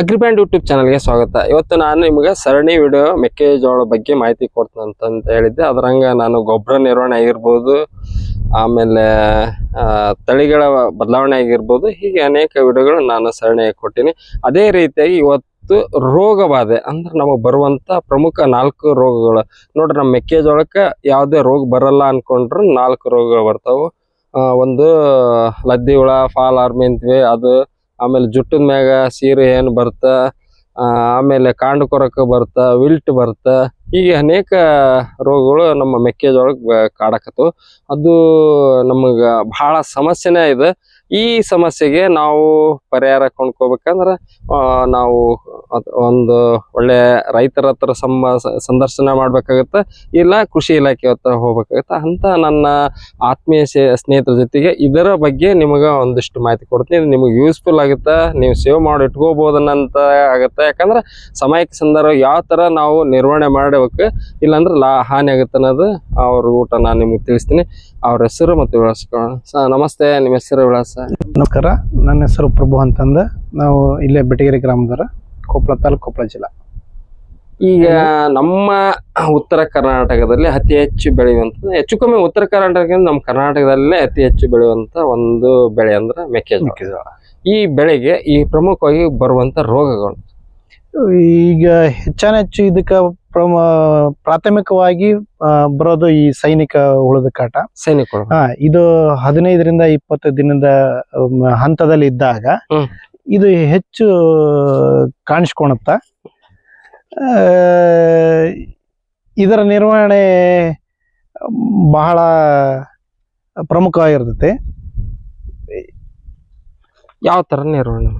ಅಗ್ರಿಬ್ಯಾಂಡ್ YouTube ಚಾನಲ್ಗೆ ಸ್ವಾಗತ. ಇವತ್ತು ನಾನು ನಿಮಗೆ ಸರಣಿ ವಿಡಿಯೋ ಮೆಕ್ಕೆಜೋಳ ಬಗ್ಗೆ ಮಾಹಿತಿ ಕೊಡ್ತೀನಿ ಅಂತಂತ ಹೇಳಿದ್ದೆ. ಅದರಂಗ ನಾನು ಗೊಬ್ಬರ ನಿರ್ವಹಣೆ ಆಗಿರ್ಬೋದು, ಆಮೇಲೆ ತಳಿಗಳ ಬದಲಾವಣೆ ಆಗಿರ್ಬೋದು, ಹೀಗೆ ಅನೇಕ ವಿಡಿಯೋಗಳು ನಾನು ಸರಣಿಯಾಗಿ ಕೊಟ್ಟಿನಿ. ಅದೇ ರೀತಿಯಾಗಿ ಇವತ್ತು ರೋಗ ಬಾಧೆ ಅಂದ್ರೆ ನಮಗೆ ಬರುವಂತ ಪ್ರಮುಖ ನಾಲ್ಕು ರೋಗಗಳು. ನೋಡ್ರಿ ನಮ್ಮ ಮೆಕ್ಕೆಜೋಳಕ್ಕೆ ಯಾವುದೇ ರೋಗ ಬರಲ್ಲ ಅನ್ಕೊಂಡ್ರು ನಾಲ್ಕು ರೋಗಗಳು ಬರ್ತಾವೆ. ಒಂದು ಲದ್ದಿ ಹುಳ, ಫಾಲ್ ಆರ್ಮಿ ಅಂತೀವಿ, ಅದು ಆಮೇಲೆ ಜುಟ್ಟದ ಮ್ಯಾಗ ಸೀರೆ ಏನು ಬರ್ತ ಆ, ಆಮೇಲೆ ಕಾಂಡ ಕೊರಕ ಬರ್ತ ವಿಲ್ಟ್ ಬರ್ತ ಹೀಗೆ ಅನೇಕ ರೋಗಗಳು ನಮ್ಮ ಮೆಕ್ಕೆಜೋಳಕ್ಕೆ ಕಾಡಕತ್ತವು. ಅದು ನಮಗ ಬಹಳ ಸಮಸ್ಯೆನೇ ಇದೆ. ಈ ಸಮಸ್ಯೆಗೆ ನಾವು ಪರಿಹಾರ ಕೊಂಡ್ಕೋಬೇಕಂದ್ರ ನಾವು ಒಂದು ಒಳ್ಳೆ ರೈತರ ಹತ್ರ ಸಂಬ ಸಂದರ್ಶನ ಮಾಡ್ಬೇಕಾಗತ್ತೆ, ಇಲ್ಲ ಕೃಷಿ ಇಲಾಖೆ ಹತ್ರ ಹೋಗ್ಬೇಕಾಗತ್ತೆ ಅಂತ ನನ್ನ ಆತ್ಮೀಯ ಸ್ನೇಹಿತರ ಜೊತೆಗೆ ಇದರ ಬಗ್ಗೆ ನಿಮಗೆ ಒಂದಿಷ್ಟು ಮಾಹಿತಿ ಕೊಡ್ತೀನಿ. ನಿಮಗೆ ಯೂಸ್ಫುಲ್ ಆಗುತ್ತೆ, ನೀವು ಸೇವ್ ಮಾಡಿ ಇಟ್ಕೋಬಹುದನ್ನಂತ ಆಗುತ್ತೆ. ಯಾಕಂದ್ರೆ ಸಮಯಕ್ಕೆ ಸಂದರ್ಭ ಯಾವ ತರ ನಾವು ನಿರ್ವಹಣೆ ಮಾಡಬೇಕು, ಇಲ್ಲಾಂದ್ರೆ ಲಾ, ಹಾನಿ ಆಗುತ್ತೆ ಅನ್ನೋದು ಅವ್ರ ಊಟ ನಾನು ನಿಮಗೆ ತಿಳಿಸ್ತೀನಿ. ಅವ್ರ ಹೆಸರು ಮತ್ತು ವಿಳಾಸ ನಮಸ್ತೆ, ನಿಮ್ಮ ಹೆಸರು, ವಿಳಾಸ? ನಮಸ್ಕಾರ. ನನ್ನ ಹೆಸರು ಪ್ರಭು ಅಂತಂದ. ನಾವು ಇಲ್ಲೇ ಬೆಟಗೇರಿ ಗ್ರಾಮದವರ ಕೊಪ್ಪಳ ತಾಲೂಕು ಕೊಪ್ಪಳ ಜಿಲ್ಲಾ. ಈಗ ನಮ್ಮ ಉತ್ತರ ಕರ್ನಾಟಕದಲ್ಲಿ ಅತಿ ಹೆಚ್ಚು ಬೆಳೆಯುವಂತ ಹೆಚ್ಚು ಕಮ್ಮಿ ಉತ್ತರ ಕರ್ನಾಟಕದಿಂದ ನಮ್ಮ ಕರ್ನಾಟಕದಲ್ಲೇ ಅತಿ ಹೆಚ್ಚು ಬೆಳೆಯುವಂತ ಒಂದು ಬೆಳೆ ಅಂದ್ರೆ ಮೆಕ್ಕೆಜೋಳ. ಈ ಬೆಳೆಗೆ ಈ ಪ್ರಮುಖವಾಗಿ ಬರುವಂತ ರೋಗಗಳು. ಈಗ ಹೆಚ್ಚಾನೆಚ್ಚು ಇದಕ್ಕ ಪ್ರಾಥಮಿಕವಾಗಿ ಬರೋದು ಈ ಸೈನಿಕ ಉಳಿದ ಕಾಟ. ಸೈನಿಕ ಹಾ ಇದು ಹದಿನೈದರಿಂದ ಇಪ್ಪತ್ತು ದಿನದ ಹಂತದಲ್ಲಿ ಇದ್ದಾಗ ಇದು ಹೆಚ್ಚು ಕಾಣಿಸ್ಕೊಳುತ್ತ ಇದರ ನಿರ್ವಹಣೆ ಬಹಳ ಪ್ರಮುಖವಾಗಿರ್ತೈತೆ ಯಾವ ಥರ ನಿರ್ವಹಣೆ?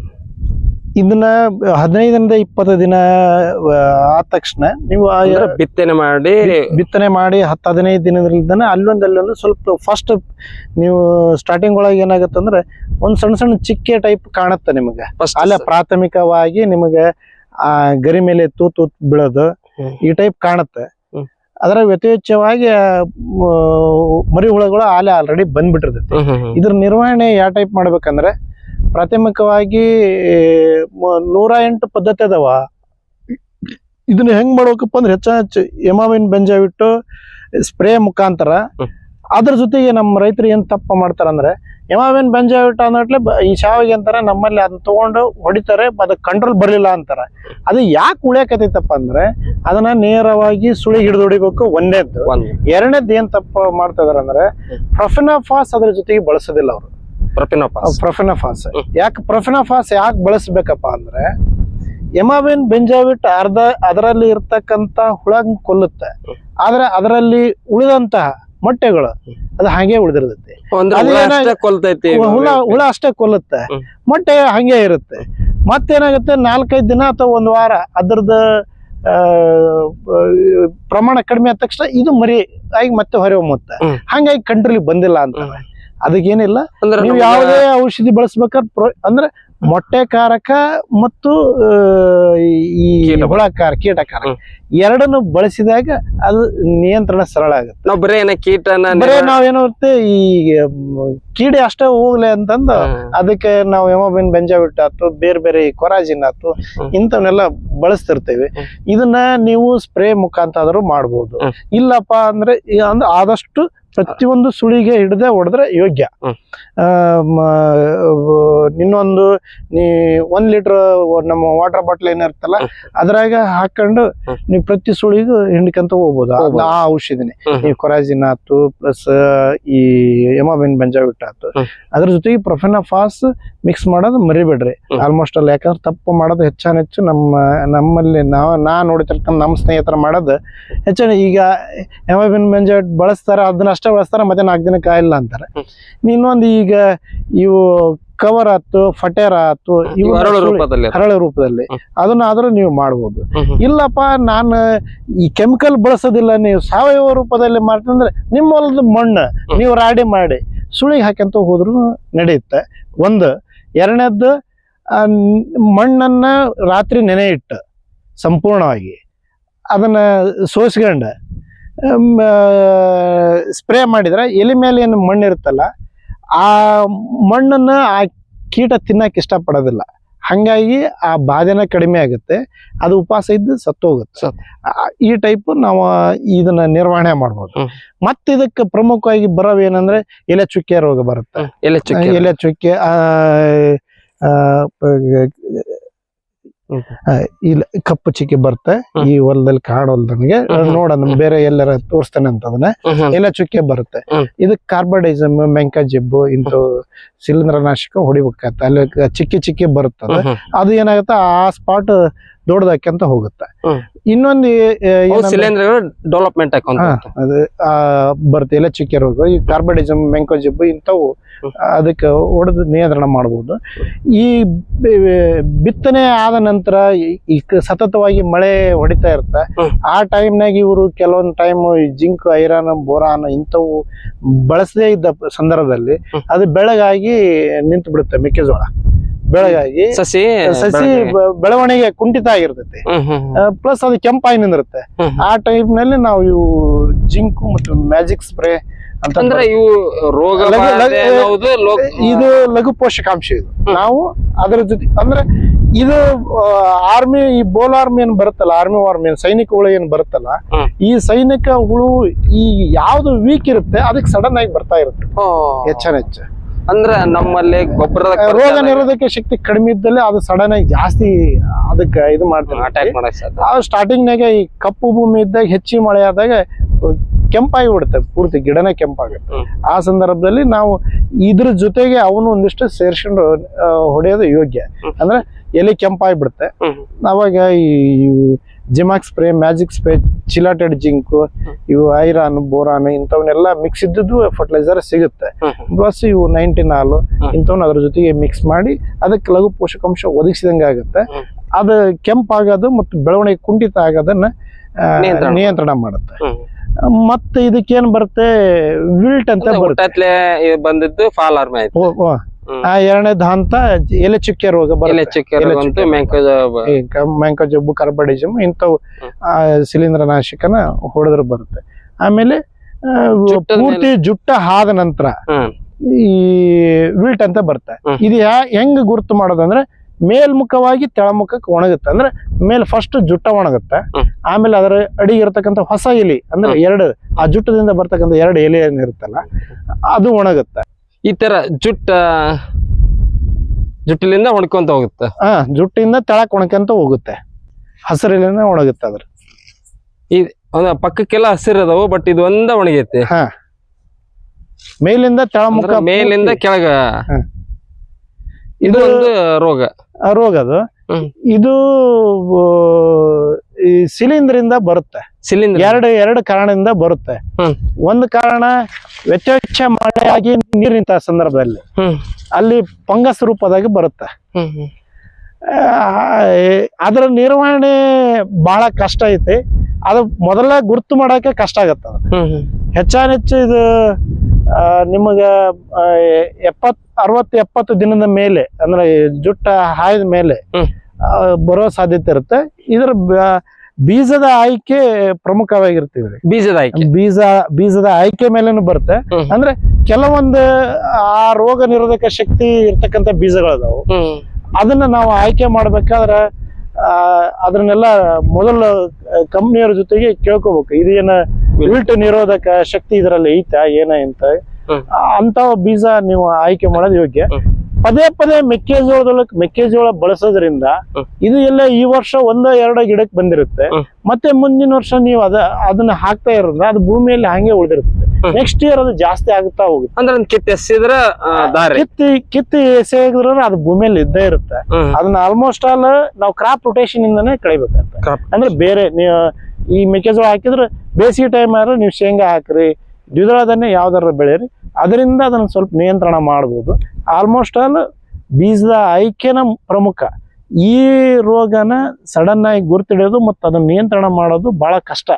ಇದನ್ನ ಹದಿನೈದರಿಂದ ಇಪ್ಪತ್ತು ದಿನ ಆದ ತಕ್ಷಣ ನೀವು ಬಿತ್ತನೆ ಮಾಡಿ ಬಿತ್ತನೆ ಮಾಡಿ ಹತ್ತು ಹದಿನೈದು ದಿನದಿಂದ ಅಲ್ಲೊಂದು ಅಲ್ಲೊಂದು ಸ್ವಲ್ಪ ಫಸ್ಟ್ ನೀವು ಸ್ಟಾರ್ಟಿಂಗ್ ಒಳಗೆ ಏನಾಗುತ್ತೆ ಅಂದ್ರೆ ಒಂದ್ ಸಣ್ಣ ಸಣ್ಣ ಚಿಕ್ಕೆ ಟೈಪ್ ಕಾಣುತ್ತೆ ನಿಮಗೆ ಅಲ್ಲ ಪ್ರಾಥಮಿಕವಾಗಿ ನಿಮಗೆ ಆ ಗರಿ ಮೇಲೆ ತೂತ್ ತೂತ್ ಬೀಳೋದು ಈ ಟೈಪ್ ಕಾಣುತ್ತೆ. ಅದರ ವ್ಯಥೇಚ್ಛವಾಗಿ ಮರಿ ಹುಳಗಳು ಆಲೆ ಆಲ್ರೆಡಿ ಬಂದ್ಬಿಟ್ಟಿರ್ತೈತಿ. ಇದ್ರ ನಿರ್ವಹಣೆ ಯಾವ ಟೈಪ್ ಮಾಡ್ಬೇಕಂದ್ರೆ ಪ್ರಾಥಮಿಕವಾಗಿ ನೂರ ಎಂಟು ಪದ್ಧತಿ ಅದಾವ. ಇದನ್ನ ಹೆಂಗ್ ಮಾಡ್ಬೇಕಪ್ಪ ಅಂದ್ರೆ ಹೆಚ್ಚ ಹೆಚ್ಚು ಎಮಾವಿನ್ ಬೆಂಜಾವಿಟ್ಟು ಸ್ಪ್ರೇ ಮುಖಾಂತರ. ಅದ್ರ ಜೊತೆಗೆ ನಮ್ಮ ರೈತರು ಏನ್ ತಪ್ಪ ಮಾಡ್ತಾರಂದ್ರೆ ಎಮಾವಿನ್ ಬೆಂಜಾವಿಟ್ ಅನ್ನೋಟ್ಲೆ ಅಂದ್ರೆ ಈ ಶಾವಿಗೆ ಅಂತಾರೆ ನಮ್ಮಲ್ಲಿ ಅದನ್ನ ತಗೊಂಡು ಹೊಡಿತಾರೆ ಅದಕ್ಕೆ ಕಂಟ್ರೋಲ್ ಬರಲಿಲ್ಲ ಅಂತಾರೆ. ಅದು ಯಾಕೆ ಉಳಿಯಕತ್ತೈತಪ್ಪ ಅಂದ್ರೆ ಅದನ್ನ ನೇರವಾಗಿ ಸುಳಿ ಹಿಡಿದು ಹೊಡಿಬೇಕು ಒಂದೇದ್ದು. ಒಂದು. ಎರಡನೇದ್ದು ಏನ್ ತಪ್ಪು ಮಾಡ್ತಾ ಅಂದ್ರೆ ಪ್ರೊಫೆನಾಫಾಸ್ ಅದ್ರ ಜೊತೆಗೆ ಬಳಸೋದಿಲ್ಲ ಅವರು. ಪ್ರೊಫೆನಾಫಾಸ್. ಯಾಕೆ ಪ್ರೊಫೆನಾಫಾಸ್ ಯಾಕೆ ಬಳಸಬೇಕಪ್ಪ ಅಂದ್ರೆ ಎಮಾವಿನ್ ಬೆಂಜಾವಿಟ್ ಅರ್ಧ ಅದರಲ್ಲಿ ಇರ್ತಕ್ಕಂತ ಹುಳ ಕೊಲ್ಲುತ್ತೆ. ಆದ್ರೆ ಅದರಲ್ಲಿ ಉಳಿದಂತಹ ಮೊಟ್ಟೆಗಳು ಅದು ಹಾಗೆ ಉಳಿದಿರ್ತೈತಿ. ಹುಳ ಹುಳ ಅಷ್ಟೇ ಕೊಲ್ಲುತ್ತೆ. ಮೊಟ್ಟೆ ಹಂಗೆ ಇರುತ್ತೆ. ಮತ್ತೇನಾಗುತ್ತೆ ನಾಲ್ಕೈದು ದಿನ ಅಥವಾ ಒಂದು ವಾರ ಅದ್ರದ್ದು ಪ್ರಮಾಣ ಕಡಿಮೆ ಆದ ತಕ್ಷಣ ಇದು ಮರಿ ಆಗಿ ಮತ್ತೆ ಹೊರಹೊಮ್ಮುತ್ತೆ ಹ್ಮ್. ಹಂಗಾಗಿ ಕಂಟ್ರೋಲಿಗೆ ಬಂದಿಲ್ಲ ಅಂತ. ಅದಕ್ಕೇನಿಲ್ಲ ನೀವು ಯಾವುದೇ ಔಷಧಿ ಬಳಸ್ಬೇಕಾದ್ರೆ ಪ್ರೋ- ಅಂದ್ರೆ ಮೊಟ್ಟೆ ಕಾರಕ ಮತ್ತು ಈ. ಹುಳಕಾರ ಕೀಟಕಾರ. ಎರಡನ್ನು ಬಳಸಿದಾಗ ಅದು ನಿಯಂತ್ರಣ ಸರಳ ಆಗುತ್ತೆ ನಾವ್ ಬರೇ ಏನ ಕೀಟನ ಬರೇ ನಾವೇನಂತೆ ಈ ಕೀಡೆ ಅಷ್ಟೇ ಹೋಗ್ಲಿ ಅಂತಂದು. ಅದಕ್ಕೆ ನಾವು ಎಮೋಬಿನ್ ಬೆಂಜಾವಿಟ್ ಆತು ಬೇರೆ ಬೇರೆ ಈ ಕೊರಾಜಿನ್ ಆತು. ಇಂಥವನ್ನೆಲ್ಲ ಬಳಸ್ತಿರ್ತೇವೆ ಇದನ್ನ ನೀವು ಸ್ಪ್ರೇ ಮುಖಾಂತರ ಆದ್ರೂ ಮಾಡ್ಬೋದು. ಇಲ್ಲಪ್ಪ ಅಂದ್ರೆ ಅಂದ್ರೆ ಆದಷ್ಟು ಪ್ರತಿಯೊಂದು ಸುಳಿಗೆ ಹಿಡದೆ ಹೊಡೆದ್ರೆ ಯೋಗ್ಯ. ಇನ್ನೊಂದು ನೀ ಒಂದ್ ಲೀಟರ್ ನಮ್ಮ ವಾಟರ್ ಬಾಟ್ಲ್ ಏನಿರ್ತಲ್ಲ. ಅದ್ರಾಗ ಹಾಕೊಂಡು. ನೀವು ಪ್ರತಿ ಸುಳಿಗೂ ಹಿಂಡ್ಕಂತ ಹೋಗ್ಬೋದು. ಆ- ಔಷಧಿನಿ. ಈ ಕೊರಾಜಿನ್ ಆತು ಪ್ಲಸ್ ಈ ಎಮಾಬಿನ್ ಬೆಂಜಾವಿಟ್ ಆತು. ಅದ್ರ ಜೊತೆಗೆ ಪ್ರೊಫೆನಾಫಾಸ್ ಮಿಕ್ಸ್ ಮಾಡೋದು ಮರಿಬೇಡ್ರಿ. ಆಲ್ಮೋಸ್ಟ್ ಅಲ್ಲಿ ಯಾಕಂದ್ರೆ ತಪ್ಪು ಮಾಡೋದು ಹೆಚ್ಚಾನ ಹೆಚ್ಚು ನಮ್ಮ ನಮ್ಮಲ್ಲಿ ನಾವು ನಾ ನೋಡಿತಿರ್ತಕ್ಕಂಥ ನಮ್ಮ ಸ್ನೇಹಿತರ ಮಾಡೋದು ಹೆಚ್ಚಾನ. ಈಗ ಎಮಾಬಿನ್ ಬೆಂಜಾವಿಟ್ ಬಳಸ್ತಾರೆ ಅದನ್ನ ಅಷ್ಟೇ ಬಳಸ್ತಾರೆ ಮತ್ತೆ ನಾಲ್ಕು ದಿನ ಕಾಯಿಲ್ಲ ಅಂತಾರೆ. ಇನ್ನೊಂದು ಈಗ ಇವು ಕವರ್ ಆತು ಫಟೇರ ಆತು ಇವು ಹರಳ ರೂಪದಲ್ಲಿ. ಅದನ್ನ ಆದ್ರೂ ನೀವು ಮಾಡ್ಬೋದು. ಇಲ್ಲಪ್ಪ ನಾನು ಈ ಕೆಮಿಕಲ್ ಬಳಸೋದಿಲ್ಲ ನೀವು ಸಾವಯವ ರೂಪದಲ್ಲಿ ಮಾಡ್ತಂದ್ರೆ ನಿಮ್ಮ ಹೊಲದ ಮಣ್ಣು ನೀವು ರಾಡಿ ಮಾಡಿ ಸುಳಿಗೆ ಹಾಕ್ಯಂತ ಹೋದ್ರು ನಡೆಯುತ್ತೆ. ಒಂದು ಎರಡನೇದ್ದು ಮಣ್ಣನ್ನ ರಾತ್ರಿ ನೆನೆ ಇಟ್ಟು ಸಂಪೂರ್ಣವಾಗಿ ಅದನ್ನ ಸೋಸ್ಕೊಂಡು ಸ್ಪ್ರೇ ಮಾಡಿದ್ರೆ ಎಲೆ ಮೇಲೆ ಏನು ಮಣ್ಣು ಇರುತ್ತಲ್ಲ ಆ ಮಣ್ಣನ್ನು ಆ ಕೀಟ ತಿನ್ನಕ್ಕೆ ಇಷ್ಟಪಡೋದಿಲ್ಲ. ಹಂಗಾಗಿ ಆ ಬಾಧೆನ ಕಡಿಮೆ ಆಗುತ್ತೆ. ಅದು ಉಪವಾಸ ಇದ್ದು ಸತ್ತು ಹೋಗುತ್ತೆ. ಈ ಟೈಪ್ ನಾವು ಇದನ್ನ ನಿರ್ವಹಣೆ ಮಾಡ್ಬೋದು. ಮತ್ತೆ ಇದಕ್ಕೆ ಪ್ರಮುಖವಾಗಿ ಬರೋವು ಏನಂದ್ರೆ ಎಲೆ ಚುಕ್ಕೆ ರೋಗ ಬರುತ್ತೆ. ಎಲೆ ಚುಕ್ಕೆ. ಎಲೆ ಚುಕ್ಕೆ ಇಲ್ಲ ಕಪ್ಪು ಚಿಕ್ಕಿ ಬರುತ್ತೆ ಹ್ಮ್. ಈ ಹೊಲದಲ್ಲಿ ಕಾಣೋಲ್ದಂಗೆ ಹ್ಮ್. ನೋಡೋಣ ಬೇರೆ ಎಲ್ಲರ ತೋರಿಸ್ತಾನೆ ಅಂತ ಅದನ್ನ ಎಲ್ಲ. ಚುಕ್ಕೆ ಬರುತ್ತೆ ಇದು ಕಾರ್ಬಡೈಸಮ್ ಮೆಂಕ ಜಿಬ್ಬು ಇಂಥ ಶಿಲೀಂಧ್ರನಾಶಕ ಹೊಡಿಬೇಕಾಗತ್ತೆ ಅಲ್ಲಿ ಚಿಕ್ಕಿ ಚಿಕ್ಕಿ ಬರುತ್ತದ. ಅದು ಏನಾಗುತ್ತೆ ಆ ಸ್ಪಾಟ್ ದೊಡ್ಡದಾಕ್ಯಂತ ಹೋಗುತ್ತೆ. ಇನ್ನೊಂದು ಡೆವಲಪ್ಮೆಂಟ್ ಬರುತ್ತೆ ಎಲ್ಲ ಚಿಕ್ಕ ರೋಗ ಈ ಕಾರ್ಬಡಿಸಮ್ ಮೆಂಕೋಜಿಬ್ ಇಂಥವು. ಅದಕ್ಕೆ ಹೊಡೆದು ನಿಯಂತ್ರಣ ಮಾಡ್ಬೋದು. ಈ ಬಿತ್ತನೆ ಆದ ನಂತರ ಈ- ಸತತವಾಗಿ ಮಳೆ ಹೊಡಿತಾ ಇರುತ್ತೆ. ಆ ಟೈಮ್ನಾಗ ಇವರು ಕೆಲವೊಂದು ಟೈಮ್ ಜಿಂಕ್ ಐರನ್ ಬೋರಾನ್ ಇಂಥವು ಬಳಸದೇ ಇದ್ದ ಸಂದರ್ಭದಲ್ಲಿ ಅದು ಬೆಳಗಾಗಿ ನಿಂತು ಬಿಡುತ್ತೆ ಮೆಕ್ಕೆಜೋಳ. ಬೆಳಗಾಗಿ ಸಸಿ ಸಸಿ ಬೆಳವಣಿಗೆ ಕುಂಠಿತ ಆಗಿರ್ತೈತಿ. ಪ್ಲಸ್ ಅದು ಕೆಂಪಾಗಿ ನಿಂದಿರುತ್ತೆ. ಆ ಟೈಪ್ನಲ್ಲಿ ನಾವು ಇವು ಜಿಂಕು ಮತ್ತು ಮ್ಯಾಜಿಕ್ ಸ್ಪ್ರೇ ಅಂತಂದ್ರೆ. ಇವು ರೋಗ ಇದು ಲಘು ಪೋಷಕಾಂಶ ಇದು ನಾವು ಅದರ ಜೊತೆ ಅಂದ್ರೆ ಇದು ಆರ್ಮಿ ಈ ಬೋಲ್ ಆರ್ಮಿ ಏನ್ ಬರುತ್ತಲ್ಲ ಆರ್ಮಿ ವಾರ್ಮಿ ಏನ್ ಸೈನಿಕ ಹುಳು ಏನ್ ಬರುತ್ತಲ್ಲ ಈ ಸೈನಿಕ ಹುಳು ಈ ಯಾವ್ದು ವೀಕ್ ಇರುತ್ತೆ ಅದಕ್ಕೆ ಸಡನ್ ಆಗಿ ಬರ್ತಾ ಇರುತ್ತೆ. ಹೆಚ್ಚನ ಹೆಚ್ಚು ಅಂದ್ರ ನಮ್ಮಲ್ಲಿ ಗೊಬ್ಬರದ ರೋಗ ನಿರೋಧಕ ಶಕ್ತಿ ಕಡಿಮೆ ಇದ್ದಲ್ಲಿ ಅದು ಸಡನ್ ಆಗಿ ಜಾಸ್ತಿ ಅದಕ್ಕೆ ಇದು ಮಾಡ್ತಾರೆ ಅಟ್ಯಾಕ್ ಮಾಡಕ್ ಸಾಧ್ಯ ಆ ಸ್ಟಾರ್ಟಿಂಗ್ ನಾಗ ಈ ಕಪ್ಪು ಭೂಮಿ ಇದ್ದಾಗ ಹೆಚ್ಚಿ ಮಳೆ ಆದಾಗ ಕೆಂಪಾಗಿ ಬಿಡುತ್ತೆ ಪೂರ್ತಿ ಗಿಡನೇ ಕೆಂಪಾಗುತ್ತೆ. ಆ ಸಂದರ್ಭದಲ್ಲಿ ನಾವು ಇದ್ರ ಜೊತೆಗೆ ಅವನು ಒಂದಿಷ್ಟು ಸೇರ್ಸ್ಕೊಂಡು ಹೊಡೆಯೋದು ಯೋಗ್ಯ. ಅಂದ್ರೆ ಎಲೆ ಕೆಂಪಾಗಿ ಬಿಡುತ್ತೆ ಹ್ಮ್. ಅವಾಗ ಈ ಜಿಮಾಕ್ spray magic spray chelated zinc ಇವು ಐರಾನ್ ಬೋರಾನ್ ಇಂಥವನ್ನೆಲ್ಲ ಮಿಕ್ಸ್ ಇದ್ದದ್ದು ಫರ್ಟಿಲೈಸರ್ ಸಿಗುತ್ತೆ. ಪ್ಲಸ್ ಇವು ನೈನ್ಟೀನ್ ಹಾಲು ಇಂಥವನ್ನ ಅದ್ರ ಜೊತೆಗೆ ಮಿಕ್ಸ್ ಮಾಡಿ ಅದಕ್ಕೆ ಲಘು ಪೋಷಕಾಂಶ ಒದಗಿಸಿದಂಗೆ ಆಗುತ್ತೆ. ಅದು ಕೆಂಪಾಗೋದು ಮತ್ತು ಬೆಳವಣಿಗೆ ಕುಂಠಿತ ಆಗೋದನ್ನ ನಿಯಂತ್ರಣ. ಮಾಡುತ್ತೆ. ಮತ್ತೆ ಇದಕ್ಕೇನ್ ಬರುತ್ತೆ? ವಿಲ್ಟ್ ಅಂತ ಬರುತ್ತೆ. ಬಂದಿದ್ದು ಫಾಲ್ ಆರ್ಮಿ. ಆ ಎರಡನೇದ ಹಂತ ಎಲೆ ಚುಕ್ಕೆ ರೋಗ ಎಲೆ ಚಿಕ್ಕ ರೋಗ ಅಂತೂ ಚುಕ್ಕೆ ಮೆಂಕಜ ಈ ಕ- ಮ್ಯಾಂಕೋಜಬ್ಬು ಕಾರ್ಬಡಿಸಮ್ ಇಂಥವು ಆ ಶಿಲೀಂಧ್ರ ಶಿಲೀಂಧ್ರನಾಶಕನ ಹೊಡೆದ್ರೆ ಬರುತ್ತೆ. ಆಮೇಲೆ ಪೂರ್ತಿ ಜುಟ್ಟ ಆದ ನಂತರ ಈ ವಿಲ್ಟ್ ಅಂತ ಬರುತ್ತೆ ಹ್ಮ್. ಇದು ಹೆಂಗ್ ಗುರುತು ಮಾಡೋದಂದ್ರೆ ಮೇಲ್ಮುಖವಾಗಿ ತೆಳಮುಖಕ್ಕೆ ಒಣಗುತ್ತೆ. ಅಂದ್ರೆ ಮೇಲ್ ಫಸ್ಟ್ ಜುಟ್ಟ ಒಣಗುತ್ತೆ. ಆಮೇಲೆ ಅದರ ಅಡಿಗೆ ಇರತಕ್ಕಂಥ ಹೊಸ ಎಲೆ ಅಂದ್ರೆ ಎರಡು ಆ ಜುಟ್ಟದಿಂದ ಬರ್ತಕ್ಕಂಥ ಎರಡು ಎಲೆ ಏನಿರುತ್ತಲ್ಲ ಅದು ಒಣಗುತ್ತೆ. ಈ ತರ ಜುಟ್ಟ ಜುಟ್ಟಿಲಿಂದ ಹೊಣ್ಕೊಂತ ಹೋಗುತ್ತೆ. ಹಾ ಜುಟ್ಟಿಂದ ತೆಳಕ್ ಒಣಕಂತ ಹೋಗುತ್ತೆ. ಹಸಿರಿಲಿಂದ ಒಣಗುತ್ತೆ ಅದ್ರ. ಈ ಪಕ್ಕಕ್ಕೆಲ್ಲ ಹಸಿರು ಅದಾವು ಬಟ್ ಇದು ಒಂದ ಒಣಗೈತಿ. ಹಾ. ಮೇಲಿಂದ ತೆಳಮುಖ ಮುಖ ಮೇಲಿಂದ ಕೆಳಗ. ಇದು ಒಂದು ರೋಗ. ರೋಗ ಅದು. ಇದು ಈ ಸಿಲಿಂದ್ರಿಂದ ಬರುತ್ತೆ. ಸಿಲಿಂಡರ್ ಎರಡು ಎರಡು ಕಾರಣದಿಂದ ಬರುತ್ತೆ. ಒಂದು ಕಾರಣ ವೆಚ್ಚ ಮಳೆಯಾಗಿ ನೀರು ನಿಂತ ಸಂದರ್ಭದಲ್ಲಿ ಅಲ್ಲಿ ಫಂಗಸ್ ರೂಪದಾಗಿ ಬರುತ್ತೆ. ಅದರ ನಿರ್ವಹಣೆ ಬಹಳ ಕಷ್ಟ ಐತಿ. ಅದು ಮೊದಲ ಗುರ್ತು ಮಾಡಕ್ಕೆ ಕಷ್ಟ ಆಗತ್ತ ಹೆಚ್ಚಾನೆಚ್ಚು ಇದು ನಿಮಗ ಎಪ್ಪತ್ ಅರವತ್ತು ಎಪ್ಪತ್ತು ದಿನದ ಮೇಲೆ ಅಂದ್ರೆ ಜುಟ್ಟ ಹಾಯ್ದ ಮೇಲೆ ಬರೋ ಸಾಧ್ಯತೆ ಇರುತ್ತೆ. ಇದರ ಬೀಜದ ಆಯ್ಕೆ ಪ್ರಮುಖವಾಗಿರ್ತಿದ್ರಿ ಬೀಜದ ಆಯ್ಕೆ. ಬೀಜ ಬೀಜದ ಆಯ್ಕೆ ಮೇಲೇನು ಬರುತ್ತೆ. ಅಂದ್ರೆ ಕೆಲವೊಂದು ಆ ರೋಗ ನಿರೋಧಕ ಶಕ್ತಿ ಇರ್ತಕ್ಕಂಥ ಬೀಜಗಳದಾವು. ಅದನ್ನ ನಾವು ಆಯ್ಕೆ ಮಾಡ್ಬೇಕಾದ್ರೆ ಆ, ಅದನ್ನೆಲ್ಲ ಮೊದಲು ಕಂಪ್ನಿಯವ್ರ ಜೊತೆಗೆ ಕೇಳ್ಕೋಬೇಕು. ಇದೇನ ವಿಲ್ಟ್ ನಿರೋಧಕ ಶಕ್ತಿ ಇದರಲ್ಲಿ ಐತಾ ಏನ ಅಂತ. ಅಂತ ಬೀಜ ನೀವು ಆಯ್ಕೆ ಮಾಡೋದು ಯೋಗ್ಯ. ಪದೇ ಪದೇ ಮೆಕ್ಕೆಜೋಳದ ಮೆಕ್ಕೆಜೋಳ ಬಳಸೋದ್ರಿಂದ ಇದು ಎಲ್ಲ ಈ ವರ್ಷ ಒಂದ ಎರಡ ಗಿಡಕ್ಕೆ ಬಂದಿರುತ್ತೆ. ಮತ್ತೆ ಮುಂದಿನ ವರ್ಷ ನೀವು ಅದ ಅದನ್ನ ಹಾಕ್ತಾ ಇರೋದ್ರ ಅದು ಭೂಮಿಯಲ್ಲಿ ಹಂಗೆ ಉಳಿದಿರುತ್ತೆ. ನೆಕ್ಸ್ಟ್ ಇಯರ್ ಅದು ಜಾಸ್ತಿ ಆಗುತ್ತಾ ಹೋಗುತ್ತೆ. ಅಂದ್ರೆ ಕಿತ್ತ ಕಿತ್ ಎಸಿದ್ರ ಕಿತ್ತಿ ಕಿತ್ತಿ ಎಸೆಯಾಗಿದ್ರೆ ಅದು ಭೂಮಿಯಲ್ಲಿ ಇದ್ದೇ ಇರುತ್ತೆ. ಅದನ್ನ ಆಲ್ಮೋಸ್ಟ್ ಆಲ್ ನಾವು ಕ್ರಾಪ್ ರೊಟೇಷನ್ ಇಂದಾನೆ ಕಳಿಬೇಕಂತ. ಅಂದ್ರೆ ಬೇರೆ ನೀವು ಈ ಮೆಕ್ಕೆಜೋಳ ಹಾಕಿದ್ರೆ ಬೇಸಿಗೆ ಟೈಮ್ ಆದ್ರೆ ನೀವು ಶೇಂಗಾ ಹಾಕ್ರಿ ದ್ವಿದಳದನ್ನೇ ಯಾವ್ದಾರ ಬೆಳೆರಿ ಅದರಿಂದ ಅದನ್ನು ಸ್ವಲ್ಪ ನಿಯಂತ್ರಣ ಮಾಡ್ಬೋದು. ಆಲ್ಮೋಸ್ಟ್ ಆಲ್ ಬೀಜದ ಆಯ್ಕೆನ ಪ್ರಮುಖ. ಈ ರೋಗನ ಸಡನ್ ಆಗಿ ಗುರ್ತಿಡಿಯೋದು ಮತ್ತು ಅದನ್ನ ನಿಯಂತ್ರಣ ಮಾಡೋದು ಬಹಳ ಕಷ್ಟ.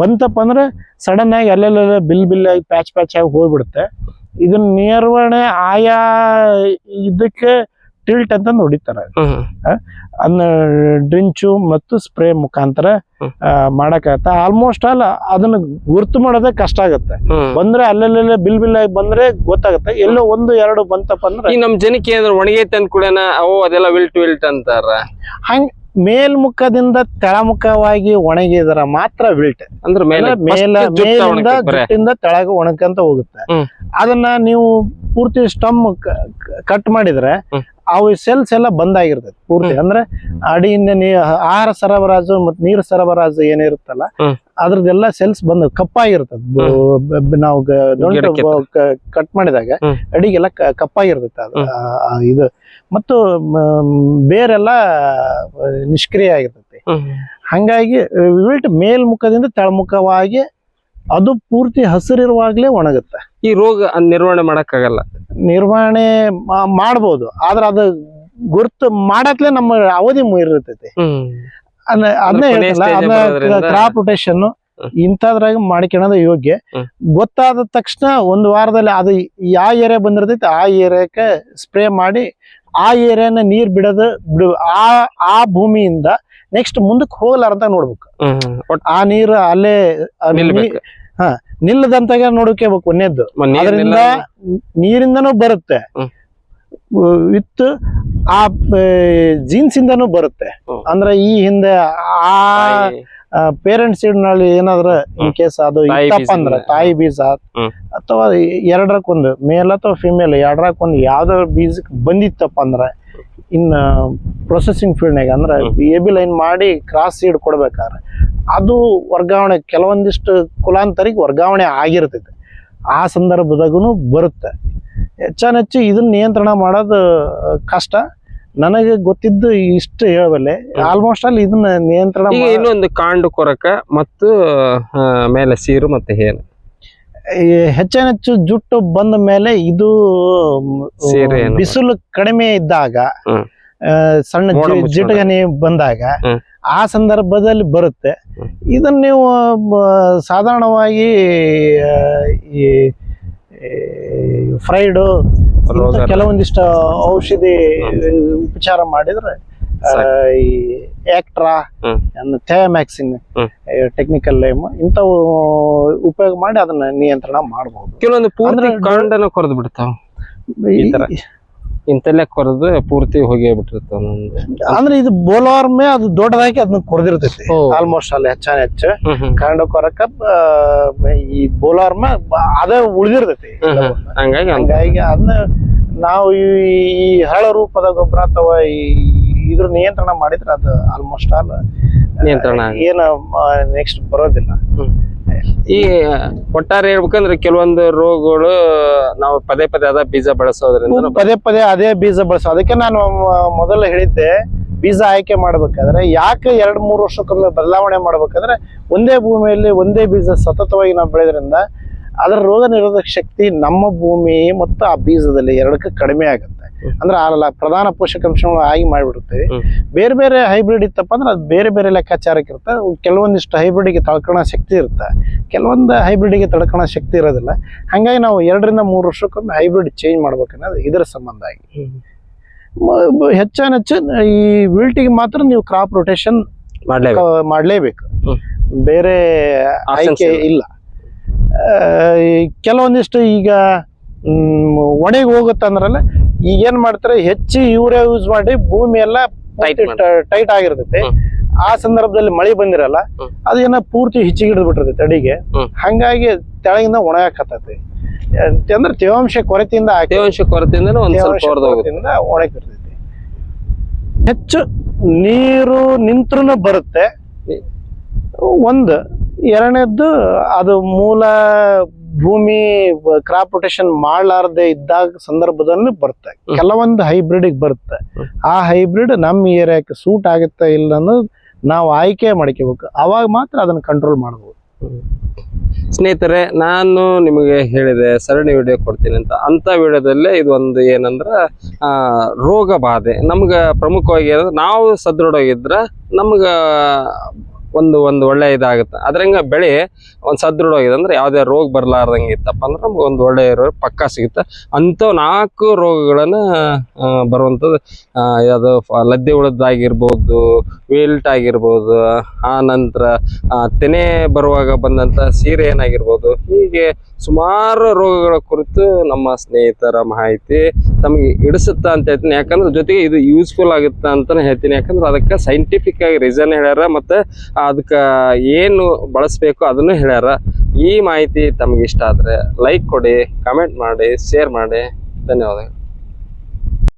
ಬಂತಪ್ಪ ಅಂದ್ರೆ ಸಡನ್ ಆಗಿ ಅಲ್ಲೆಲ್ಲ ಬಿಲ್ ಬಿಲ್ ಆಗಿ ಪ್ಯಾಚ್ ಪ್ಯಾಚ್ ಆಗಿ ಹೋಗ್ಬಿಡುತ್ತೆ. ಇದನ್ನ ನಿರ್ವಹಣೆ ಆಯಾ ಇದಕ್ಕೆ ಟಿಲ್ಟ್ ಅಂತ ಹೊಡಿತಾರೆ ಅದನ್ನ ಡ್ರಿಂಚು ಮತ್ತು ಸ್ಪ್ರೇ ಮುಖಾಂತರ ಮಾಡಕ್ಕಾಗತ್ತೆ? ಆಲ್ಮೋಸ್ಟ್ ಆಲ್ ಅದನ್ನ ಗುರ್ತು ಮಾಡೋದೇ ಕಷ್ಟ ಆಗತ್ತೆ. ಬಂದ್ರೆ ಅಲ್ಲೆಲ್ಲ ಬಿಲ್ ಬಿಲ್ ಆಗಿ ಬಂದ್ರೆ ಗೊತ್ತಾಗತ್ತೆ. ಎಲ್ಲೋ ಒಂದು ಎರಡು ಬಂತಪ್ಪ ಅಂದ್ರೆ ನಮ್ ಜನಕ್ಕೆ ಏನಾದ್ರು ಒಣಗೈತೆ ಅಂದ ಕೂಡ ಅವು ಅದೆಲ್ಲ ವಿಲ್ಟ್ ವಿಲ್ಟ್ ಅಂತಾರ. ಹಂಗ್ ಮೇಲ್ಮುಖದಿಂದ ತೆಳಮುಖವಾಗಿ ಒಣಗಿದ್ರ ಮಾತ್ರ ವಿಲ್ಟ್. ಅಂದ್ರೆ ಮೇಲೆ ಮೇಲ ಮೇಲಿಂದ. ಜುಟ್ಟಿಂದ ತೆಳಗ ಒಣಕಂತ ಹೋಗುತ್ತೆ. ಅದನ್ನ ನೀವು ಪೂರ್ತಿ ಸ್ಟಮ್ ಕಟ್ ಮಾಡಿದ್ರೆ. ಅವು ಸೆಲ್ಸ್ ಎಲ್ಲ ಬಂದ್ ಆಗಿರ್ತೈತೆ ಪೂರ್ತಿ. ಅಂದ್ರೆ ಅಡಿಯಿಂದ ನೀ ಆಹಾರ ಸರಬರಾಜು ಮತ್ತು ನೀರು ಸರಬರಾಜು ಏನಿರುತ್ತಲ್ಲ. ಅದ್ರದ್ದೆಲ್ಲ ಸೆಲ್ಸ್ ಬಂದು ಕಪ್ಪಾಗಿರ್ತದೆ. ನಾವು ಕಟ್ ಮಾಡಿದಾಗ. ಅಡಿಗೆಲ್ಲ ಕಪ್ಪಾಗಿರ್ತೈತೆ ಅದು. ಇದು. ಮತ್ತು ಬೇರೆಲ್ಲ ನಿಷ್ಕ್ರಿಯ ಆಗಿರ್ತೈತಿ. ಹಂಗಾಗಿ ವಿಲ್ಟ್ ಮೇಲ್ಮುಖದಿಂದ ತೆಳಮುಖವಾಗಿ ಅದು ಪೂರ್ತಿ ಹಸಿರಿರುವಾಗಲೇ ಒಣಗುತ್ತೆ. ಈ ರೋಗ ನಿರ್ವಹಣೆ ಮಾಡೋಕ್ಕಾಗಲ್ಲ. ನಿರ್ವಹಣೆ ಮಾಡ್ಬೋದು. ಆದ್ರೆ ಅದು ಗುರ್ತು ಮಾಡತ್ಲೆ ನಮ್ಮ ಅವಧಿ ಇರ್ತೈತಿ ಅದನ್ನ ಹೇಳ್ತಲ್ಲ ಕ್ರಾಪ್ ರೊಟೇಷನ್. ಇಂಥದ್ರಾಗ ಮಾಡ್ಕೊಳೋದು ಯೋಗ್ಯ. ಗೊತ್ತಾದ ತಕ್ಷಣ ಒಂದು ವಾರದಲ್ಲಿ ಅದು ಯಾವ ಏರಿಯಾ ಬಂದಿರ್ತೈತಿ ಆ ಏರಿಯಾಕ್ಕೆ ಸ್ಪ್ರೇ ಮಾಡಿ ಆ ಏರಿಯಾನ ನೀರ್ ಬಿಡೋದು ಬಿಡು. ಆ ಆ ಭೂಮಿಯಿಂದ ನೆಕ್ಸ್ಟ್ ಮುಂದಕ್ಕೆ ಹೋಗ್ಲಾರ್ದ ನೋಡ್ಬೇಕು. ಆ ನೀರು ಅಲ್ಲೇ ಹಾ ನಿಲ್ಲದಂತ ನಿಲ್ಲದಂತಾಗ ನೋಡ್ಕೋಬೇಕು ಒಂದೇದ್ದು ಅದರಿಂದ ನೀರಿಂದನೂ ಬರುತ್ತೆ. ವಿತ್ ಆ ಜೀನ್ಸ್ ಇಂದನೂ ಬರುತ್ತೆ. ಅಂದ್ರೆ ಈ ಹಿಂದೆ ಆ ಪೇರೆಂಟ್ಸ್ನಲ್ಲಿ ಏನಾದ್ರ ಇನ್ ಕೇಸ್ ಅದು ಇತ್ತಪ್ಪ ಅಂದ್ರ. ತಾಯಿ ಬೀಜ. ಅಥವಾ ಎರಡರಕ್ಕೊಂದು ಮೇಲ್ ಅಥವಾ ಫಿಮೇಲ್ ಎರಡರಕ್ಕೊಂದು ಯಾವ್ದಾದ್ರು ಬೀಜಕ್ಕೆ ಬಂದಿತ್ತಪ್ಪ ಅಂದ್ರ ಇನ್ನ ಪ್ರೊಸೆಸಿಂಗ್ ಫೀಲ್ಡ್ನಾಗ ಅಂದ್ರೆ. ಎ ಬಿ ಲೈನ್ ಮಾಡಿ ಕ್ರಾಸ್ ಸೀಡ್ ಕೊಡ್ಬೇಕಾದ್ರೆ ಅದು ವರ್ಗಾವಣೆ ಕೆಲವೊಂದಿಷ್ಟು ಕುಲಾಂತರಿಗೆ ವರ್ಗಾವಣೆ ಆಗಿರ್ತೈತೆ. ಆ ಸಂದರ್ಭದಾಗೂ ಬರುತ್ತೆ. ಹೆಚ್ಚಾನೆಚ್ಚು ಇದನ್ನ ನಿಯಂತ್ರಣ ಮಾಡೋದು ಕಷ್ಟ. ನನಗೆ ಗೊತ್ತಿದ್ದು ಇಷ್ಟು ಹೇಳಬಲ್ಲೆ. ಆಲ್ಮೋಸ್ಟ್ ಅಲ್ಲಿ ಇದನ್ನ ನಿಯಂತ್ರಣ ಇನ್ನೊಂದು ಕಾಂಡು ಕೊರಕ ಮತ್ತು ಮೇಲೆ ಸೀರು ಮತ್ತೆ ಹೇನು. ಈ ಹೆಚ್ಚೆಚ್ಚು ಜುಟ್ಟು ಬಂದ ಮೇಲೆ ಇದು ಬಿಸಿಲು ಕಡಿಮೆ ಇದ್ದಾಗ ಸಣ್ಣ ಜಿಟಗನಿ ಬಂದಾಗ ಆ ಸಂದರ್ಭದಲ್ಲಿ ಬರುತ್ತೆ. ಇದನ್ನ ನೀವು ಸಾಧಾರಣವಾಗಿ ಈ ಫ್ರೈಡು ಕೆಲವೊಂದಿಷ್ಟು ಔಷಧಿ ಉಪಚಾರ ಮಾಡಿದ್ರೆ. ಈ ಆಕ್ಟ್ರಾ ಹ್ಮ್. ಟೆಕ್ನಿಕಲ್ ಲೈಮ್ ಇಂಥವು ಉಪಯೋಗ ಮಾಡಿ ಅದನ್ನ ನಿಯಂತ್ರಣ ಮಾಡಬಹುದು ಕೆಲವೊಂದು ಪೂರ್ತಿ ಕಾಂಡನ ಕೊರೆದು ಬಿಡ್ತಾವ ಈ ತರ. ಇಂತೆಲ್ಲ ಕೊರೆದು ಪೂರ್ತಿ ಹೋಗಿ ಬಿಟ್ಟಿರ್ತಾವ ಅಂದ್ರೆ ಇದು ಬೋಲೋರ್ಮೆ ಅದು ದೊಡ್ಡದಾಗಿ ಅದನ್ನ ಕೊರೆದಿರ್ತೈತಿ. ಆಲ್ಮೋಸ್ಟ್ ಅಲ್ಲಿ ಹೆಚ್ಚಾನ ಹೆಚ್ಚು. ಕಾಂಡ ಕೊರಕ ಈ ಬೋಲಾರ್ಮ ಅದೇ ಉಳಿದಿರ್ತೈತಿ. ಹಂಗಾಗಿ ಹಂಗಾಗಿ ಅದನ್ನ ನಾವು ಈ ಈ ಹಳ ರೂಪದ ಗೊಬ್ಬರ ಅಥವಾ ಈ ಇದ್ರ ನಿಯಂತ್ರಣ ಮಾಡಿದ್ರೆ ಅದು ಆಲ್ಮೋಸ್ಟ್ ಆಲ್ ನಿಯಂತ್ರಣ. ಏನು ನೆಕ್ಸ್ಟ್ ಬರೋದಿಲ್ಲ ಈ ಒಟ್ಟಾರೆ ಹೇಳ್ಬೇಕಂದ್ರೆ ಕೆಲವೊಂದು ರೋಗಗಳು ನಾವು ಪದೇ ಪದೇ ಅದ ಬೀಜ ಬಳಸೋದ್ರಿಂದ ಪದೇ ಪದೇ ಅದೇ ಬೀಜ ಬಳಸೋ ಅದಕ್ಕೆ ನಾನು ಮೊದಲು ಹೇಳಿದ್ದೆ ಬೀಜ ಆಯ್ಕೆ ಮಾಡ್ಬೇಕಾದ್ರೆ ಯಾಕೆ ಎರಡು ಮೂರು ವರ್ಷಕ್ಕೊಮ್ಮೆ ಬದಲಾವಣೆ ಮಾಡ್ಬೇಕಂದ್ರೆ ಒಂದೇ ಭೂಮಿಯಲ್ಲಿ ಒಂದೇ ಬೀಜ ಸತತವಾಗಿ ನಾವು ಬೆಳೆದ್ರಿಂದ ಅದರ ರೋಗ ನಿರೋಧಕ ಶಕ್ತಿ ನಮ್ಮ ಭೂಮಿ ಮತ್ತು ಆ ಬೀಜದಲ್ಲಿ ಎರಡಕ್ಕೂ ಕಡಿಮೆ ಆಗುತ್ತೆ. ಅಂದ್ರೆ ಆ ಪ್ರಧಾನ ಪೋಷಕಾಂಶಗಳು ಆಗಿ ಮಾಡಿಬಿಡ್ತೇವೆ ಬೇರೆ ಬೇರೆ ಹೈಬ್ರಿಡ್ ಇತ್ತಪ್ಪ ಅಂದ್ರೆ ಅದು ಬೇರೆ ಬೇರೆ ಲೆಕ್ಕಾಚಾರಕ್ಕೆ ಇರುತ್ತೆ. ಕೆಲವೊಂದಿಷ್ಟು ಹೈಬ್ರಿಡ್ಗೆ ತಳ್ಕೊಳ ಶಕ್ತಿ ಇರುತ್ತೆ. ಕೆಲವೊಂದು ಹೈಬ್ರಿಡ್ಗೆ ತಡ್ಕೊಳೋ ಶಕ್ತಿ ಇರೋದಿಲ್ಲ. ಹಂಗಾಗಿ ನಾವು ಎರಡರಿಂದ ಮೂರು ವರ್ಷಕ್ಕೊಮ್ಮೆ ಹೈಬ್ರಿಡ್ ಚೇಂಜ್ ಮಾಡ್ಬೇಕನ್ನೋದು ಇದರ ಸಂಬಂಧ ಆಗಿ. ಹೆಚ್ಚಾನ ಹೆಚ್ಚು ಈ ವಿಲ್ಟಿಗೆ ಮಾತ್ರ ನೀವು ಕ್ರಾಪ್ ರೊಟೇಷನ್ ಮಾಡ್ಲೇಬೇಕು. ಬೇರೆ ಆಯ್ಕೆ ಇಲ್ಲ. ಕೆಲವೊಂದಿಷ್ಟು ಈಗ ಒಣಗಿ ಹೋಗುತ್ತಂದ್ರಲ್ಲ ಏನ್ ಮಾಡ್ತಾರೆ ಹೆಚ್ಚು ಯೂರಿಯಾ ಯೂಸ್ ಮಾಡಿ ಭೂಮಿ ಎಲ್ಲ ಟೈಟ್ ಆಗಿರ್ತೈತಿ. ಆ ಸಂದರ್ಭದಲ್ಲಿ ಮಳೆ ಬಂದಿರಲ್ಲ. ಅದೇನ ಪೂರ್ತಿ ಹಿಚ್ಚಿಗೆ ಹಿಡಿದು ಬಿಟ್ಟಿರ್ತೈತಿ ಅಡಿಗೆ ಹ್ಮ್. ಹಂಗಾಗಿ ತೆಳಗಿಂದ ಒಣಗಾಕತ್ತೈತಿ. ಅಂದ್ರೆ ತೇವಾಂಶ ಕೊರತೆಯಿಂದ ಆ ತೇವಾಂಶ ಕೊರತೆಯಿಂದ ಒಣಗಿರ್ತೈತಿ. ಹೆಚ್ಚು ನೀರು ನಿಂತ್ರೂ ಬರುತ್ತೆ. ಒಂದು ಎರಡನೇದ್ದು ಅದು ಮೂಲ ಭೂಮಿ ಕ್ರಾಪ್ ರೊಟೇಷನ್ ಮಾಡಲಾರದೆ ಇದ್ದಾಗ ಸಂದರ್ಭದಲ್ಲಿ ಬರುತ್ತೆ. ಕೆಲವೊಂದು ಹೈಬ್ರಿಡ್ ಬರುತ್ತೆ. ಆ ಹೈಬ್ರಿಡ್ ನಮ್ಮ ಏರಿಯಾಕ್ಕೆ ಸೂಟ್ ಆಗುತ್ತಾ ಇಲ್ಲ ಅನ್ನೋದು ನಾವು ಆಯ್ಕೆ ಮಾಡ್ಕೋಬೇಕು. ಅವಾಗ ಮಾತ್ರ ಅದನ್ನ ಕಂಟ್ರೋಲ್ ಮಾಡ್ಬೋದು. ಸ್ನೇಹಿತರೆ ನಾನು ನಿಮಗೆ ಹೇಳಿದೆ ಸರಣಿ ವಿಡಿಯೋ ಕೊಡ್ತೀನಿ ಅಂತ. ಅಂತ ವಿಡಿಯೋದಲ್ಲೇ ಇದು ಒಂದು ಏನಂದ್ರೆ ಆ, ರೋಗ ಬಾಧೆ. ನಮ್ಗೆ ಪ್ರಮುಖವಾಗಿ ಏನಂದ್ರೆ ನಾವು ಸದೃಢವಾಗಿದ್ರೆ ನಮ್ಗ ಒಂದು ಒಂದು ಒಳ್ಳೆ ಇದಾಗುತ್ತೆ. ಅದ್ರಂಗೆ ಬೆಳೆ ಒಂದು ಸದೃಢವಾಗಿದೆ ಅಂದ್ರೆ ಯಾವುದೇ ರೋಗ ಬರಲಾರ್ದಂಗೆ ಇತ್ತಪ್ಪ ಅಂದ್ರೆ ನಮ್ಗೆ ಒಂದು ಒಳ್ಳೆ ಪಕ್ಕ ಸಿಗುತ್ತೆ. ಅಂಥವು ನಾಲ್ಕು ರೋಗಗಳನ್ನು ಬರುವಂಥದ್ದು ಫ- ಲದ್ದೆ ಹುಳದ್ದಾಗಿರ್ಬೋದು ವಿಲ್ಟ್ ಆಗಿರ್ಬೋದು, ಆ ನಂತರ ತೆನೆ ಬರುವಾಗ ಬಂದಂಥ ಸೀರೆ ಏನಾಗಿರ್ಬೋದು, ಹೀಗೆ ಸುಮಾರು ರೋಗಗಳ ಕುರಿತು ನಮ್ಮ ಸ್ನೇಹಿತರ ಮಾಹಿತಿ ತಮಗೆ ಇಡಿಸುತ್ತಾ ಅಂತ ಹೇಳ್ತೀನಿ. ಯಾಕಂದ್ರೆ ಜೊತೆಗೆ ಇದು ಯೂಸ್ಫುಲ್ ಆಗುತ್ತೆ ಅಂತಾನೆ ಹೇಳ್ತೀನಿ. ಯಾಕಂದ್ರೆ ಅದಕ್ಕೆ ಸೈಂಟಿಫಿಕ್ ಆಗಿ ರೀಸನ್ ಹೇಳ್ಯಾರ ಮತ್ತು ಅದಕ್ಕೆ ಏನು ಬಳಸಬೇಕು ಅದನ್ನು ಹೇಳ್ಯಾರ. ಈ ಮಾಹಿತಿ ತಮಗೆ ಇಷ್ಟ ಆದರೆ ಲೈಕ್ ಕೊಡಿ ಕಮೆಂಟ್ ಮಾಡಿ ಶೇರ್ ಮಾಡಿ. ಧನ್ಯವಾದಗಳು.